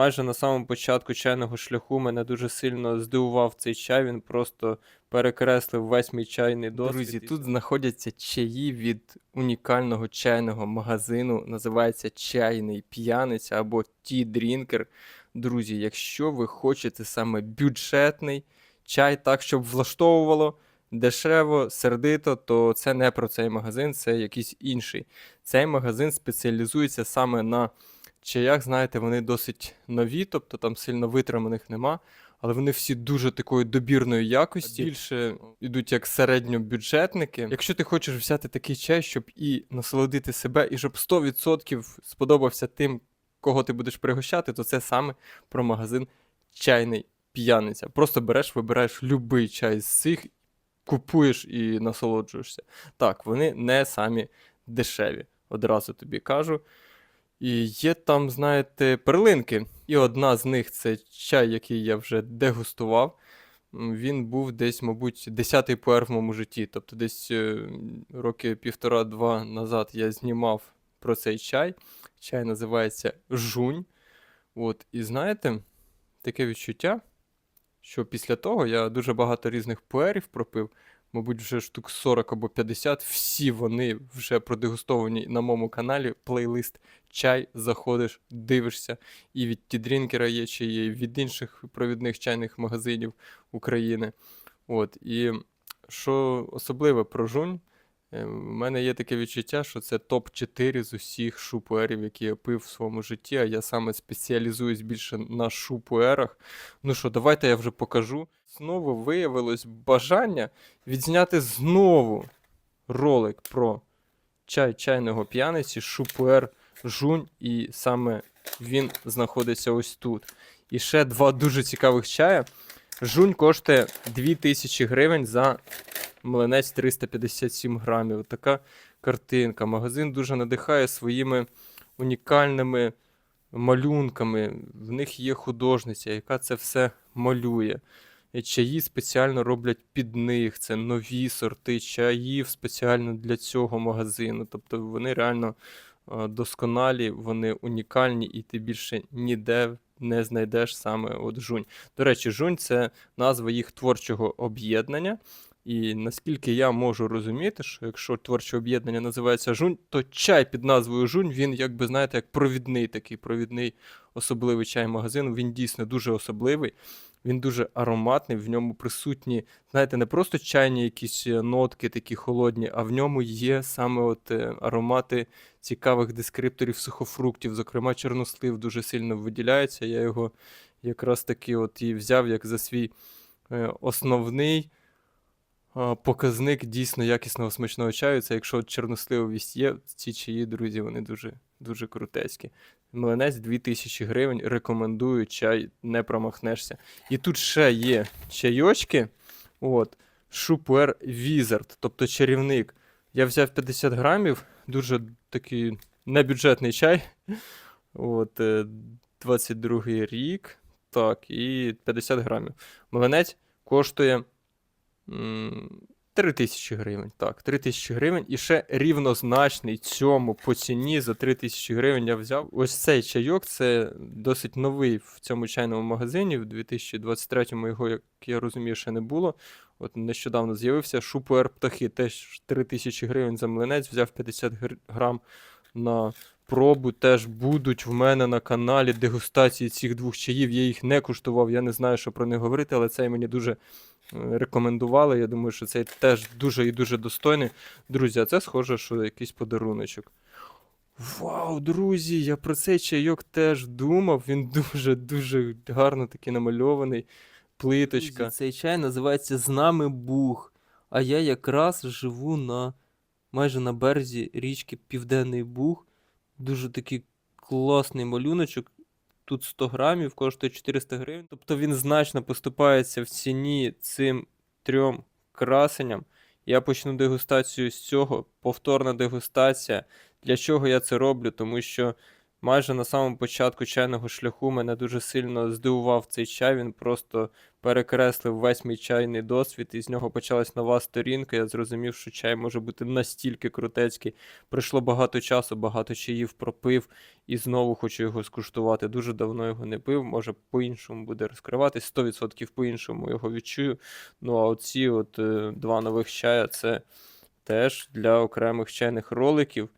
Майже на самому початку чайного шляху мене дуже сильно здивував цей чай. Він просто перекреслив весь мій чайний досвід. Друзі, тут знаходяться чаї від унікального чайного магазину. Називається Чайний п'яниця або Tea Drinker. Друзі, якщо ви хочете саме бюджетний чай, так щоб влаштовувало дешево, сердито, то це не про цей магазин, це якийсь інший. Цей магазин спеціалізується саме на чаях, знаєте, вони досить нові, тобто там сильно витриманих нема, але вони всі дуже такої добірної якості. Більше йдуть як середньобюджетники. Якщо ти хочеш взяти такий чай, щоб і насолодити себе, і щоб 100% сподобався тим, кого ти будеш пригощати, то це саме про магазин чайний п'яниця. Просто береш, вибираєш любий чай з цих, купуєш і насолоджуєшся. Так, вони не самі дешеві, одразу тобі кажу. І є там, знаєте, перлинки. І одна з них це чай, який я вже дегустував. Він був десь, мабуть, десятий пуер в моєму житті. Тобто десь е, роки півтора-два назад я знімав про цей чай. Чай називається Жунь. От, і знаєте, таке відчуття, що після того я дуже багато різних пуерів пропив, мабуть, вже штук 40 або 50. Всі вони вже продегустовані на моєму каналі. Плейлист чай, заходиш, дивишся. І від Тідрінкера є, чи є від інших провідних чайних магазинів України. От, і що особливе про жунь, е, в мене є таке відчуття, що це топ-4 з усіх шупуерів, які я пив в своєму житті, а я саме спеціалізуюсь більше на шупуерах. Ну що, давайте я вже покажу. Знову виявилось бажання відзняти знову ролик про чай чайного п'яниці, шупуер жунь, і саме він знаходиться ось тут. І ще два дуже цікавих чая. Жунь коштує 2000 гривень за млинець 357 грамів. Така картинка. Магазин дуже надихає своїми унікальними малюнками. В них є художниця, яка це все малює. Чаї спеціально роблять під них. Це нові сорти чаїв спеціально для цього магазину. Тобто вони реально досконалі, вони унікальні, і ти більше ніде не знайдеш саме от жунь. До речі, жунь це назва їх творчого об'єднання. І наскільки я можу розуміти, що якщо творче об'єднання називається жунь, то чай під назвою жунь, він, якби знаєте, як провідний такий провідний особливий чай магазину. Він дійсно дуже особливий. Він дуже ароматний, в ньому присутні, знаєте, не просто чайні якісь е, нотки такі холодні, а в ньому є саме от е, аромати цікавих дескрипторів сухофруктів. Зокрема, чорнослив дуже сильно виділяється. Я його якраз таки от і взяв як за свій е, основний показник дійсно якісного смачного чаю. Це якщо чорносливовість є, ці чаї, друзі, вони дуже, дуже крутецькі. Млинець 2000 гривень. Рекомендую чай, не промахнешся. І тут ще є чайочки. От, Шупуер Wizard, тобто чарівник. Я взяв 50 грамів, дуже такий небюджетний чай. От, е, 22 рік. Так, і 50 грамів. Млинець коштує 3 тисячі гривень. Так, 3 тисячі гривень. І ще рівнозначний цьому по ціні за 3 тисячі гривень я взяв. Ось цей чайок, це досить новий в цьому чайному магазині. В 2023-му його, як я розумію, ще не було. От нещодавно з'явився Шупуер птахи. Теж 3 тисячі гривень за млинець, взяв 50 гр- грам на пробу. Теж будуть в мене на каналі дегустації цих двох чаїв. Я їх не куштував, я не знаю, що про них говорити, але цей мені дуже рекомендували. Я думаю, що цей теж дуже і дуже достойний. Друзі, а це схоже, що якийсь подаруночок. Вау, друзі! Я про цей чайок теж думав. Він дуже-дуже гарно такий намальований. Плиточка. Друзі, Цей чай називається З нами Буг. А я якраз живу на майже на березі річки Південний Буг. Дуже такий класний малюночок. Тут 100 грамів, коштує 400 гривень. Тобто він значно поступається в ціні цим трьом красенням. Я почну дегустацію з цього. Повторна дегустація. Для чого я це роблю? Тому що Майже на самому початку чайного шляху мене дуже сильно здивував цей чай. Він просто перекреслив весь мій чайний досвід, і з нього почалась нова сторінка. Я зрозумів, що чай може бути настільки крутецький. Пройшло багато часу, багато чаїв пропив, і знову хочу його скуштувати. Дуже давно його не пив. Може, по-іншому буде розкриватись. 100% по-іншому його відчую. Ну а оці от е, два нових чая це теж для окремих чайних роликів.